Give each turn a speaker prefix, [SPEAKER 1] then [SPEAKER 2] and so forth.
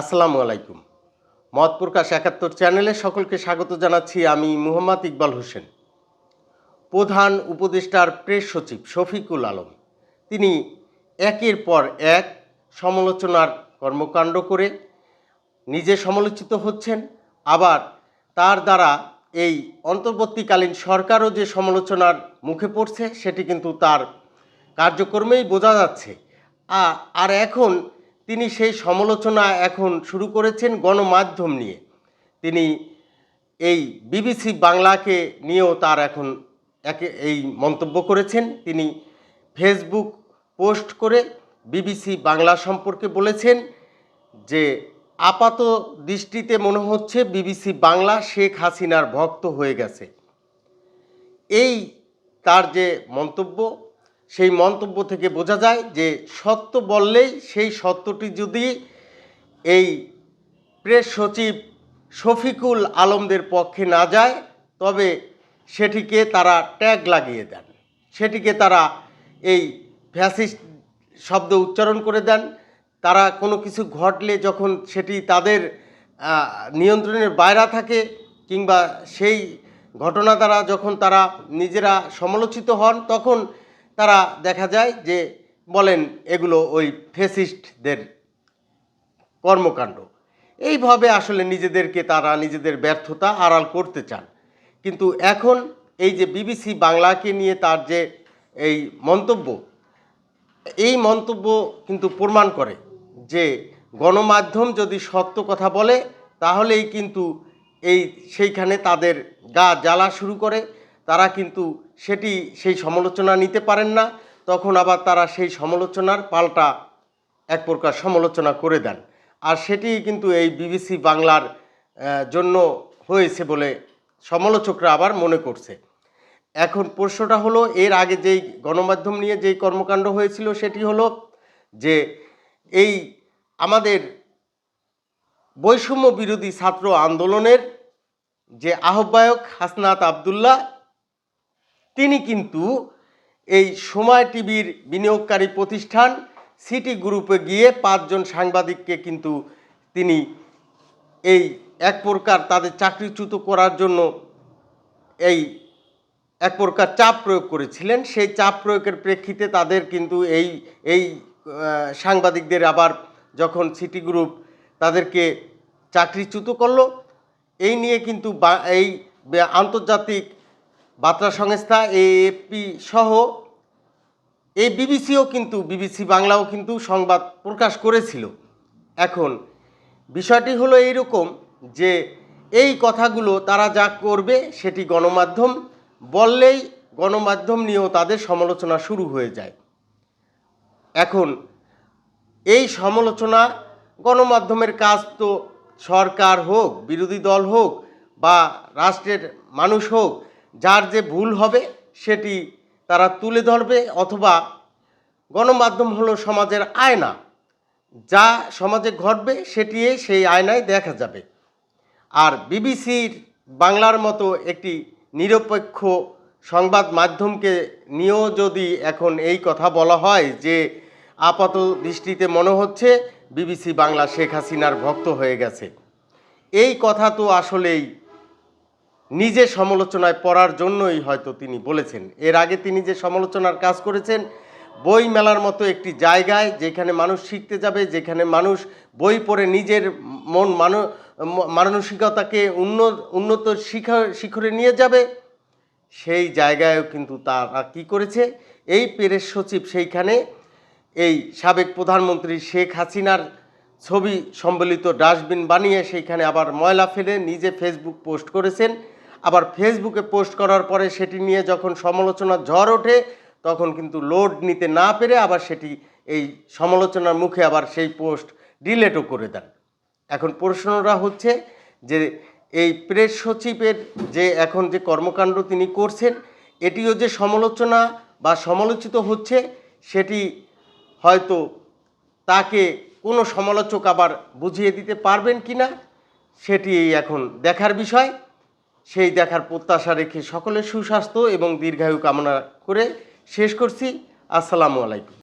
[SPEAKER 1] আসসালামু আলাইকুম। মত প্রকাশ একাত্তর চ্যানেলে সকলকে স্বাগত জানাচ্ছি আমি মুহাম্মদ ইকবাল হোসেন। প্রধান উপদেষ্টার প্রেস সচিব শফিকুল আলম। তিনি একের পর এক সমালোচনার কর্মকাণ্ড করে নিজে সমালোচিত হচ্ছেন, আবার তার দ্বারা এই অন্তর্বর্তীকালীন সরকারও যে সমালোচনার মুখে পড়ছে, সেটি কিন্তু তার কার্যক্রমেই বোঝা যাচ্ছে। আর এখন তিনি সেই সমালোচনা এখন শুরু করেছেন গণমাধ্যম নিয়ে। তিনি এই বিবিসি বাংলাকে নিয়েও তার এখন একে এই মন্তব্য করেছেন। তিনি ফেসবুক পোস্ট করে বিবিসি বাংলা সম্পর্কে বলেছেন যে, আপাত দৃষ্টিতে মনে হচ্ছে বিবিসি বাংলা শেখ হাসিনার ভক্ত হয়ে গেছে। এই তার যে মন্তব্য সেই মন্তব্য থেকে বোঝা যায় যে সত্য বললেই সেই সত্যটি যদি এই প্রেস সচিব শফিকুল আলমদের পক্ষে না যায়, তবে সেটিকে তারা ট্যাগ লাগিয়ে দেন। সেটিকে তারা এই ফ্যাসিস্ট শব্দ উচ্চারণ করে দেন। তারা কোনো কিছু ঘটলে যখন সেটি তাদের নিয়ন্ত্রণের বাইরে থাকে কিংবা সেই ঘটনা দ্বারা যখন তারা নিজেরা সমালোচিত হন, তখন তারা দেখা যায় যে বলেন এগুলো ওই ফেসিস্টদের কর্মকাণ্ড। এইভাবে আসলে নিজেদেরকে তারা নিজেদের ব্যর্থতা আড়াল করতে চান। কিন্তু এখন এই যে বিবিসি বাংলাকে নিয়ে তার যে এই মন্তব্য এই মন্তব্য কিন্তু প্রমাণ করে যে গণমাধ্যম যদি সত্য কথা বলে, তাহলেই কিন্তু এই সেইখানে তাদের গা জ্বালা শুরু করে। তারা কিন্তু সেটি সেই সমালোচনা নিতে পারেন না, তখন আবার তারা সেই সমালোচনার পাল্টা এক প্রকার সমালোচনা করে দেন। আর সেটি কিন্তু এই বিবিসি বাংলার জন্য হয়েছে বলে সমালোচকরা আবার মনে করছে। এখন প্রশ্নটা হলো, এর আগে যেই গণমাধ্যম নিয়ে যেই কর্মকাণ্ড হয়েছিল সেটি হলো যে এই আমাদের বৈষম্য বিরোধী ছাত্র আন্দোলনের যে আহ্বায়ক হাসনাত আবদুল্লাহ তিনি কিন্তু এই সময় টিভির বিনিয়োগকারী প্রতিষ্ঠান সিটি গ্রুপে গিয়ে পাঁচজন সাংবাদিককে কিন্তু তিনি এই এক প্রকার তাদের চাকরিচ্যুত করার জন্য এই এক প্রকার চাপ প্রয়োগ করেছিলেন। সেই চাপ প্রয়োগের প্রেক্ষিতে তাদের কিন্তু এই এই সাংবাদিকদের আবার যখন সিটি গ্রুপ তাদেরকে চাকরিচ্যুত করল, এই নিয়ে কিন্তু এই আন্তর্জাতিক বার্তা সংস্থা এএফপি সহ এই বিবিসিও কিন্তু, বিবিসি বাংলাও কিন্তু সংবাদ প্রকাশ করেছিল। এখন বিষয়টি হলো এইরকম যে এই কথাগুলো তারা যা করবে সেটি গণমাধ্যম বললেই গণমাধ্যম নিয়েও তাদের সমালোচনা শুরু হয়ে যায়। এখন এই সমালোচনা গণমাধ্যমের কাজ তো সরকার হোক, বিরোধী দল হোক বা রাষ্ট্রের মানুষ হোক যার যে ভুল হবে সেটি তারা তুলে ধরবে অথবা গণমাধ্যম হলো সমাজের আয়না। যা সমাজে ঘটবে সেটি সেই আয়নায় দেখা যাবে। আর বিবিসির বাংলার মতো একটি নিরপেক্ষ সংবাদ মাধ্যমকে নিয়েও যদি এখন এই কথা বলা হয় যে আপাত দৃষ্টিতে মনে হচ্ছে বিবিসি বাংলা শেখ হাসিনার ভক্ত হয়ে গেছে। এই কথা তো আসলেই নিজে সমালোচনায় পড়ার জন্যই হয়তো তিনি বলেছেন। এর আগে তিনি যে সমালোচনার কাজ করেছেন, বই মেলার মতো একটি জায়গায় যেখানে মানুষ শিখতে যাবে, যেখানে মানুষ বই পড়ে নিজের মন মানো- মানসিকতাকে উন্নত উন্নত শিখা, শিখরে নিয়ে যাবে, সেই জায়গায়ও কিন্তু তারা কি করেছে? এই প্রেস সচিব সেইখানে এই সাবেক প্রধানমন্ত্রী শেখ হাসিনার ছবি সম্বলিত ডাস্টবিন বানিয়ে সেইখানে আবার ময়লা ফেলে নিজে ফেসবুক পোস্ট করেছেন। আবার ফেসবুকে পোস্ট করার পরে সেটি নিয়ে যখন সমালোচনার ঝড় ওঠে, তখন কিন্তু লোড নিতে না পেরে আবার সেটি এই সমালোচনার মুখে আবার সেই পোস্ট ডিলেটও করে দেন। এখন প্রশ্নটা হচ্ছে যে এই প্রেস সচিবের যে এখন যে কর্মকাণ্ড তিনি করছেন, এটিও যে সমালোচনা বা সমালোচিত হচ্ছে, সেটি হয়তো তাকে কোনো সমালোচক আবার বুঝিয়ে দিতে পারবেন কি না সেটি এখন দেখার বিষয়। সেই দেখার প্রত্যাশা রেখে সকলের সুস্বাস্থ্য এবং দীর্ঘায়ু কামনা করে শেষ করছি। আসসালামু আলাইকুম।